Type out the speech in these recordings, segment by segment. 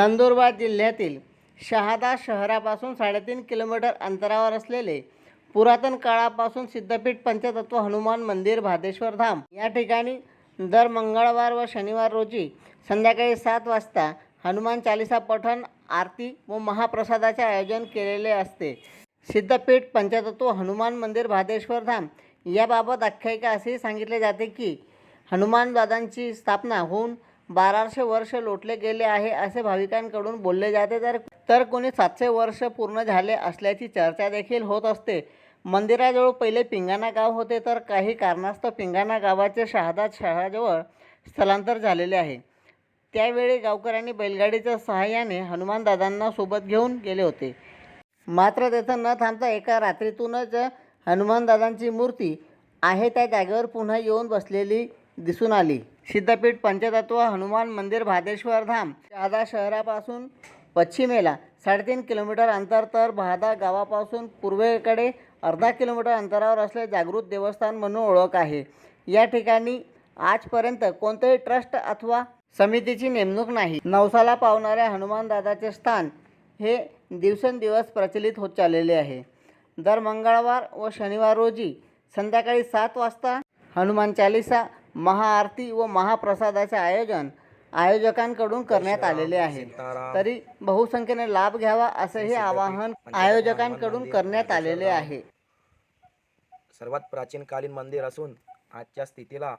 नंदुरबार जिल्ह्यातील शहादा शहरापासून साडेतीन किलोमीटर अंतरावर असलेले पुरातन काळापासून सिद्धपीठ पंचतत्व हनुमान मंदिर भादेश्वर धाम या ठिकाणी दर मंगळवार व शनिवार रोजी संध्याकाळी सात वाजता हनुमान चालिसा पठण आरती व महाप्रसादाचे आयोजन केलेले असते. सिद्धपीठ पंचतत्व हनुमान मंदिर भादेश्वर धाम याबाबत आख्यायिका असेही सांगितले जाते की हनुमानदादांची स्थापना होऊन बाराशे वर्ष लोटले गेले आहे असे भाविकांकडून बोलले जाते. तर तर कोणी सातशे वर्ष पूर्ण झाले असल्याची चर्चा देखील होत असते. मंदिराजवळ पहिले पिंगाणा गाव होते तर काही कारणास्तव पिंगाणा गावाचे शहादा शहराजवळ स्थलांतर झालेले आहे. त्यावेळी गावकऱ्यांनी बैलगाडीच्या सहाय्याने हनुमानदादांना सोबत घेऊन गेले होते. मात्र तेथं न थांबता एका रात्रीतूनच हनुमानदादांची मूर्ती आहे त्या जागेवर पुन्हा येऊन बसलेली दिसून आली. सिद्धपीठ पंचतत्व हनुमान मंदिर भादेश्वर धाम शहादा शहरापासून पश्चिमेला साडेतीन किलोमीटर अंतर तर बहादा गावापासून पूर्वेकडे अर्धा किलोमीटर अंतरावर असले जागृत देवस्थान म्हणून ओळख आहे. या ठिकाणी आजपर्यंत कोणतेही ट्रस्ट अथवा समितीची नेमणूक नाही. नवसाला पावणाऱ्या हनुमानदादाचे स्थान हे दिवसेंदिवस प्रचलित होत चाललेले आहे. दर मंगळवार व शनिवार रोजी संध्याकाळी सात वाजता हनुमान चालिसा महाआरती व महाप्रसादाचे आयोजन आयोजकांकडून करण्यात आलेले आहे. तरी बहुसंख्येने लाभ घ्यावा असेही आवाहन आयोजकांकडून करण्यात आलेले आहे. सर्वात प्राचीन कालीन मंदिर असून आजच्या स्थितीला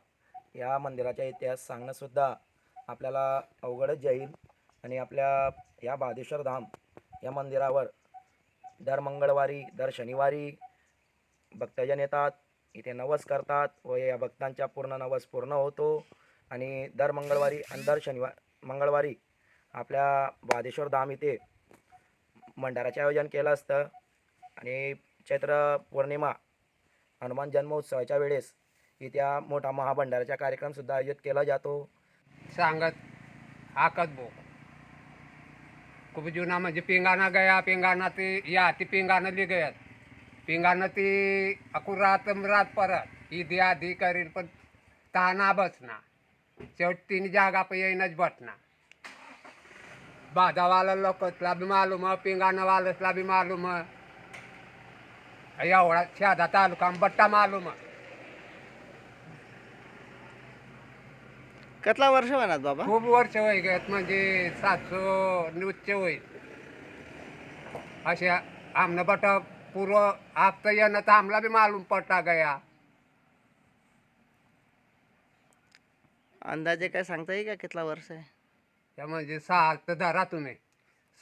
या मंदिराचा इतिहास सांगणं सुद्धा आपल्याला अवघडच जाईल. आणि आपल्या या बहादेश्वर धाम या मंदिरावर दर मंगळवारी दर शनिवारी भक्तजन येतात. इथे नवस करतात व या भक्तांचा पूर्ण नवस पूर्ण होतो. आणि दर मंगळवारी आणि दर शनिवार मंगळवारी आपल्या बादेश्वर धाम इथे भंडाराचे आयोजन केलं असतं. आणि चैत्र पौर्णिमा हनुमान जन्मोत्सवाच्या वेळेस इथे मोठा महाभंडाराचा कार्यक्रमसुद्धा आयोजित केला जातो. सांगत आकत बो खूप जुना म्हणजे पिंगाणा गया पिंगाणा ते या ती पिंगाणं ली गयात पिंगाणं ती अकुरात रात परत. ईदी आधी करील पण ताना बसना. शेवट तीन जागा पे येईनच बसना बाजावाला लोकसला बी मालूम पिंगाणं वालसला बी मालूम. एवढा शहादा तालुका बट्टा मालूम. कितला वर्ष म्हणत बाबा? खूप वर्ष वय गेत म्हणजे सातशो नृत्य होईल असे आमनं बट पूर्व आप तर येणं तर आमला बी मालूम पडता गया अंदाजे काय सांगता येईल का कितला वर्ष आहे? त्या म्हणजे सहा तर धरा तुम्ही.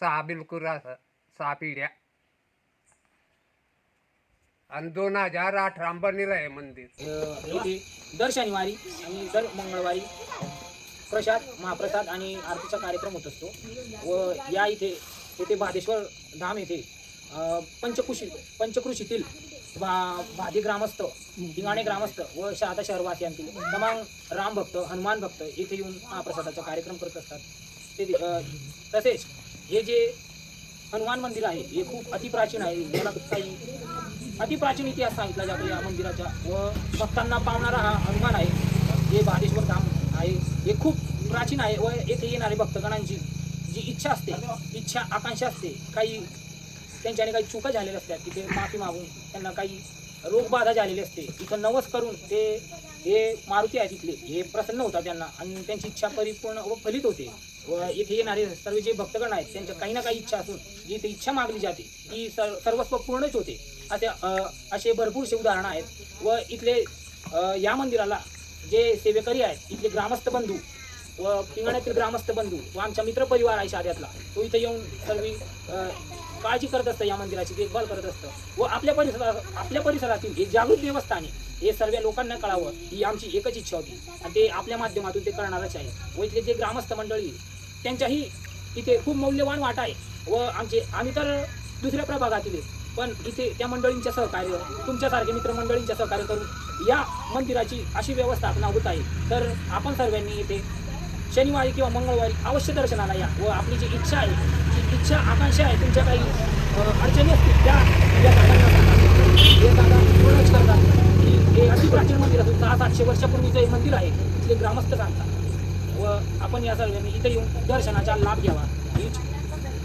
सहा बिलकुल असं सहा पिढ्या. आणि दोन हजार अठरा बनलेलं आहे मंदिर. इथे दर शनिवारी आणि दर मंगळवारी प्रसाद महाप्रसाद आणि आरतीचा कार्यक्रम होत असतो. व या इथे येथे भादेश्वर धाम येथे पंचकृषी पंचकृषीतील भा भादी ग्रामस्थ हिंगाणे ग्रामस्थ व शहादा शहरवासियांतील तमाम राम भक्त हनुमान भक्त इथे येऊन महाप्रसादाचा कार्यक्रम करत असतात. ते तसेच हे जे हनुमान मंदिर आहे हे खूप अतिप्राचीन आहे. याला काही अतिप्राचीन इतिहास सांगितला जातो या मंदिराचा व भक्तांना पावणारा हा हनुमान आहे. हे बहादेश्वर धाम आहे. हे खूप प्राचीन आहे व येथे येणारे भक्तगणांची जी इच्छा असते इच्छा आकांक्षा असते काही त्यांच्याने काही चुका झालेल्या असतात तिथे माफी मागून त्यांना काही रोगबाधा झालेली असते. इथं नवस करून ते हे मारुती आहे तिथले. हे प्रसन्न होतात त्यांना आणि त्यांची इच्छा परिपूर्ण व फलित होते. व इथे येणारे सर्व जे भक्तगण आहेत त्यांच्या काही ना काही इच्छा असून जी इथे इच्छा मागली जाते ती सर्व सर्वस्व पूर्णच होते. असे असे भरपूरसे उदाहरणं आहेत. व इथले या मंदिराला जे सेवेकरी आहेत इथले ग्रामस्थ बंधू व पिंगण्यातील ग्रामस्थ बंधू व आमचा मित्रपरिवार आहे शाद्यातला तो इथे येऊन सर्व काळजी करत असतं या मंदिराची देखभाल करत असतं. व आपल्या परिसरात आपल्या परिसरातील हे जागृत देवस्थान आहे हे सर्व लोकांना कळावं ही आमची एकच इच्छा होती. आणि ते आपल्या माध्यमातून ते करणारच आहे. व इथले जे ग्रामस्थ मंडळी त्यांच्याही इथे खूप मौल्यवान वाटा आहे. व आमचे आम्ही तर दुसऱ्या प्रभागातील आहे. पण इथे त्या मंडळींच्या सहकार्य तुमच्यासारखे मित्रमंडळींच्या सहकार्य करून या मंदिराची अशी व्यवस्थापना होत आहे. तर आपण सर्वांनी इथे शनिवारी किंवा मंगळवारी अवश्य दर्शनाला या व आपली जी इच्छा आहे जी इच्छा आकांक्षा आहे तुमच्या काही अडचणी असतील त्या या हे दादा पूर्णच करतात. की हे अति प्राचीन मंदिर असून सहा सातशे वर्षापूर्वीचं हे मंदिर आहे तिथले ग्रामस्थ सांगतात व आपण या सर्वांनी इथे येऊन दर्शनाचा लाभ घ्यावा. हीच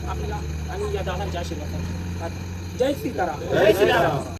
आपल्याला आणि या दादांच्या आशीर्वाद जय श्रीकाराम. जय सीताराम